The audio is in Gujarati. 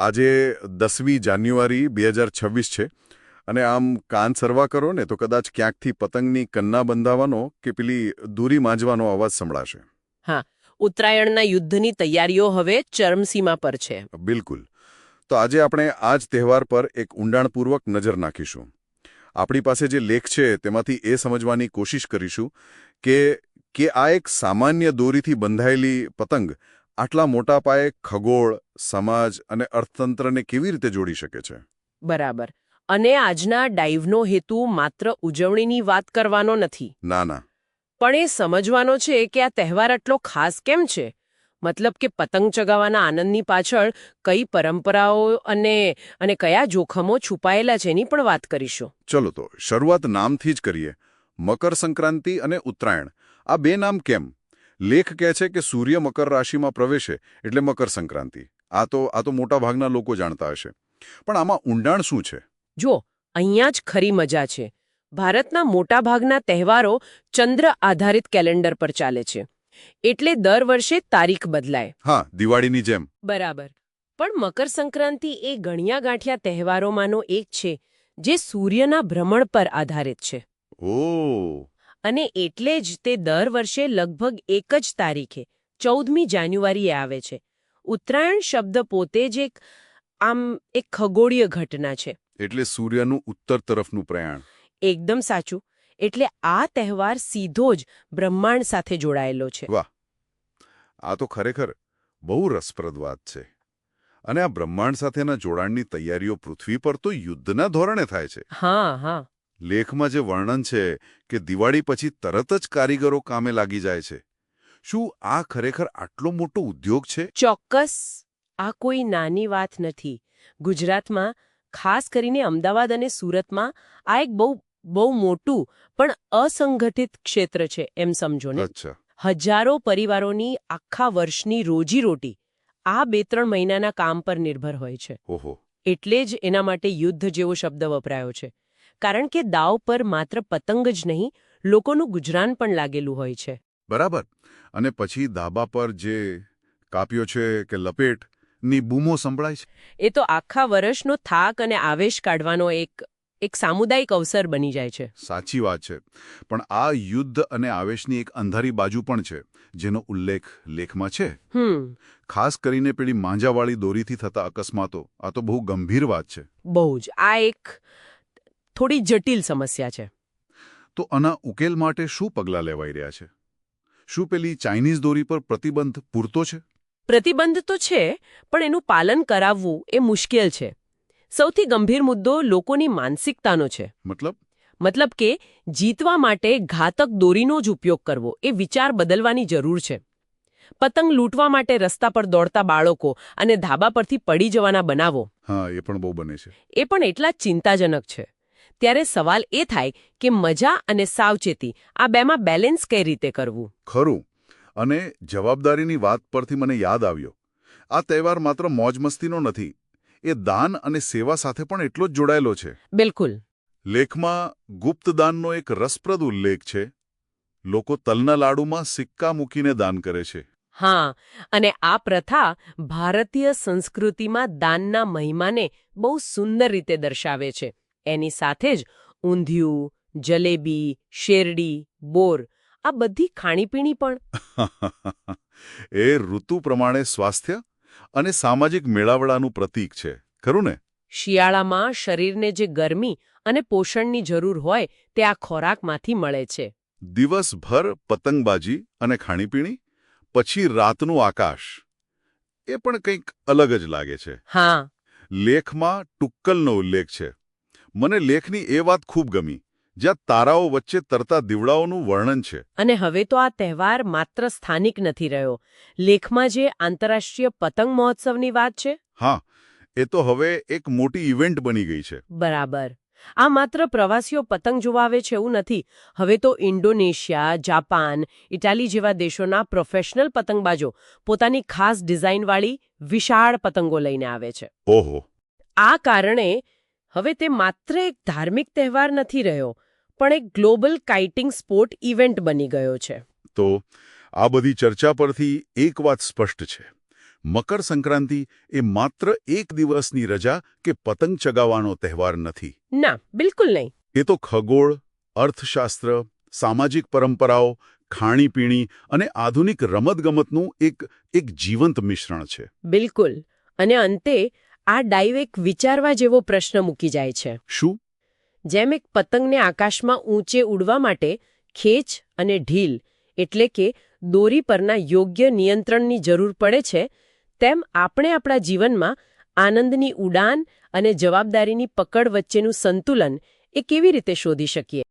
આજે દસમી જાન્યુઆરી બે હજાર છવ્વીસ છે. અને આમ કાન સરવા કરો ને તો કદાચ ક્યાંકથી પતંગની કન્ના બંધાવવાનો કે પેલી દૂરી માંજવાનો અવાજ સંભળાશે. હા ઉત્તરાયણના યુદ્ધની તૈયારીઓ હવે ચરમસીમા પર છે. બિલકુલ. તો આજે આપણે આ જ તહેવાર પર એક ઊંડાણપૂર્વક નજર નાખીશું. આપણી પાસે જે લેખ છે તેમાંથી એ સમજવાની કોશિશ કરીશું કે કે આ એક સામાન્ય દોરીથી બંધાયેલી પતંગ આટલા મોટા પાયે ખગોળ સમાજ અને અર્થતંત્રને કેવી રીતે જોડી શકે છે? બરાબર. અને આજના ડાઈવનો હેતુ માત્ર ઉજવણીની વાત કરવાનો નથી. ના ના. પણ એ સમજવાનો છે કે આ તહેવાર આટલો ખાસ કેમ છે? મતલબ કે પતંગ ચગાવવાના આનંદની પાછળ કઈ પરંપરાઓ અને અને કયા જોખમો છુપાયેલા છે એની પણ વાત કરીશું. ચલો તો શરૂઆત નામથી જ કરીએ. મકર સંક્રાંતિ અને ઉત્તરાયણ. આ બે નામ કેમ? લેખ કહે છે કે સૂર્ય મકર રાશિમાં પ્રવેશે એટલે મકર સંક્રાંતિ. આ તો આ તો મોટા ભાગના લોકો જાણતા હશે. પણ આમાં ઊંડાણ શું છે? જો અહીંયા જ ખરી મજા છે. ભારતના મોટાભાગના તહેવારો ચંદ્ર આધારિત કેલેન્ડર પર ચાલે છે. એટલે દર વર્ષે તારીખ બદલાય. હા દિવાળીની જેમ. બરાબર. પણ મકર સંક્રાંતિ એ ગણ્યા ગાંઠિયા તહેવારોમાંનો એક છે જે સૂર્યના ભ્રમણ પર આધારિત છે. ઓ અને એટલે જ તે દર વર્ષે લગભગ એક જ તારીખે ચૌદમી જાન્યુઆરીએ આવે છે. ઉત્તરાયણ શબ્દ પોતે જ એક આમ એક ખગોળીય ઘટના છે. એટલે સૂર્યનું ઉત્તર તરફનું પ્રયાણ. એકદમ સાચું. એટલે આ તહેવાર સીધો જ બ્રહ્માંડ સાથે જોડાયેલો છે. વાહ! આ તો ખરેખર બહુ રસપ્રદ વાત છે. અને આ બ્રહ્માંડ સાથેના જોડાણની તૈયારીઓ પૃથ્વી પર તો યુદ્ધના ધોરણે થાય છે. હા હા. લેખમાં જે વર્ણન છે કે દિવાળી પછી તરત જ કારીગરો કામે લાગી જાય છે. શું આ ખરેખર આટલો મોટો ઉદ્યોગ છે? ચોક્કસ. આ કોઈ નાની વાત નથી. ગુજરાતમાં ખાસ કરીને અમદાવાદ અને સુરતમાં આ એક બહુ બહુ મોટું પણ અસંગઠિત ક્ષેત્ર છે એમ સમજો ને. હજારો પરિવારોની આખા વર્ષની રોજીરોટી આ બે ત્રણ મહિનાના કામ પર નિર્ભર હોય છે. ઓહો. એટલે જ એના માટે યુદ્ધ જેવો શબ્દ વપરાયો છે. કારણ કે દાવ પર માત્ર પતંગ જ નહીં લોકોનું ગુજરાન પણ લાગેલું હોય છે. બરાબર. અને પછી દાબા પર જે કાપ્યો છે કે લપેટની બૂમો સંભળાય છે? એ તો આખા વર્ષનો થાક અને આવેશ કાઢવાનો એક એક સામુદાયિક અવસર બની જાય છે. સાચી વાત છે. પણ આ યુદ્ધ અને આવેશની એક અંધારી બાજુ પણ છે જેનો ઉલ્લેખ લેખમાં છે. ખાસ કરીને પેલી માંજાવાળી દોરીથી થતા અકસ્માતો આ તો બહુ ગંભીર વાત છે. બહુ જ. આ એક થોડી જટિલ સમસ્યા છે. તો આના ઉકેલ માટે શું પગલાં લેવાઈ રહ્યા છે? શું પેલી ચાઇનીઝ દોરી પર પ્રતિબંધ પૂરતો છે? પ્રતિબંધ તો છે પણ એનું પાલન કરાવવું એ મુશ્કેલ છે. સૌથી ગંભીર મુદ્દો લોકોની માનસિકતાનો છે. મતલબ? મતલબ કે જીતવા માટે ઘાતક દોરીનો જ ઉપયોગ કરવો એ વિચાર બદલવાની જરૂર છે. પતંગ લૂંટવા માટે રસ્તા પર દોડતા બાળકો અને ધાબા પરથી પડી જવાના બનાવો. હા એ પણ બહુ બને છે. એ પણ એટલા ચિંતાજનક છે. ત્યારે સવાલ એ થાય કે મજા અને સાવચેતી આ બેમાં બેલેન્સ કઈ રીતે કરવું? ખરું. અને જવાબદારીની વાત પરથી મને યાદ આવ્યો. આ તહેવાર માત્ર મોજમસ્તીનો નથી એ દાન અને સેવા સાથે પણ એટલો જ જોડાયેલો છે. બિલકુલ. લેખમાં ગુપ્તદાનનો એક રસપ્રદ ઉલ્લેખ છે. લોકો તલના લાડુમાં સિક્કા મૂકીને દાન કરે છે. હા અને આ પ્રથા ભારતીય સંસ્કૃતિમાં દાનના મહિમાને બહુ સુંદર રીતે દર્શાવે છે. એની સાથે જ ઊંધિયું જલેબી શેરડી બોર આ બધી ખાણીપીણી પણ. એ ઋતુ પ્રમાણે સ્વાસ્થ્ય અને સામાજિક મેળાવડાનું પ્રતીક છે ખરું ને? શિયાળામાં શરીરને જે ગરમી અને પોષણની જરૂર હોય તે આ ખોરાકમાંથી મળે છે. દિવસભર પતંગબાજી અને ખાણીપીણી પછી રાતનું આકાશ એ પણ કંઈક અલગ જ લાગે છે. હા. લેખમાં ટુક્કલનો ઉલ્લેખ છે. મને લેખની એ વાત ખૂબ ગમી જ્યાં તારાઓ વચ્ચે તરતા દીવડાઓનું વર્ણન છે. અને હવે તો આ તહેવાર માત્ર સ્થાનિક નથી રહ્યો. લેખમાં જે આંતરરાષ્ટ્રીય પતંગ મહોત્સવની વાત છે? હા એ તો હવે એક મોટી ઇવેન્ટ બની ગઈ છે. બરાબર. આ માત્ર પ્રવાસીઓ પતંગ જોવા આવે છે એવું નથી. હવે તો ઇન્ડોનેશિયા જાપાન ઇટાલી જેવા દેશોના પ્રોફેશનલ પતંગબાજો પોતાની ખાસ ડિઝાઇનવાળી વિશાળ પતંગો લઈને આવે છે. ઓહો. આ કારણે હવે તે માત્ર એક ધાર્મિક તહેવાર નથી રહ્યો પણ એક ગ્લોબલ કાઇટિંગ સ્પોર્ટ ઇવેન્ટ બની ગયો છે. તો આ બધી ચર્ચા પરથી એક વાત સ્પષ્ટ છે. મકર સંક્રાંતિ એ માત્ર એક દિવસની રજા કે પતંગ ચગાવવાનો તહેવાર નથી. ના બિલકુલ નહીં. એ તો ખગોળ અર્થશાસ્ત્ર સામાજિક પરંપરાઓ ખાણીપીણી અને આધુનિક રમતગમતનું એક એક જીવંત મિશ્રણ છે. બિલકુલ. અને અંતે આ ડાઈવ એક વિચારવા જેવો પ્રશ્ન મૂકી જાય છે. શું? જેમ એક પતંગને આકાશમાં ઊંચે ઉડવા માટે ખેંચ અને ઢીલ એટલે કે દોરી પરના યોગ્ય નિયંત્રણની જરૂર પડે છે તેમ આપણે આપણા જીવનમાં આનંદની ઉડાન અને જવાબદારીની પકડ વચ્ચેનું સંતુલન એ કેવી રીતે શોધી શકીએ?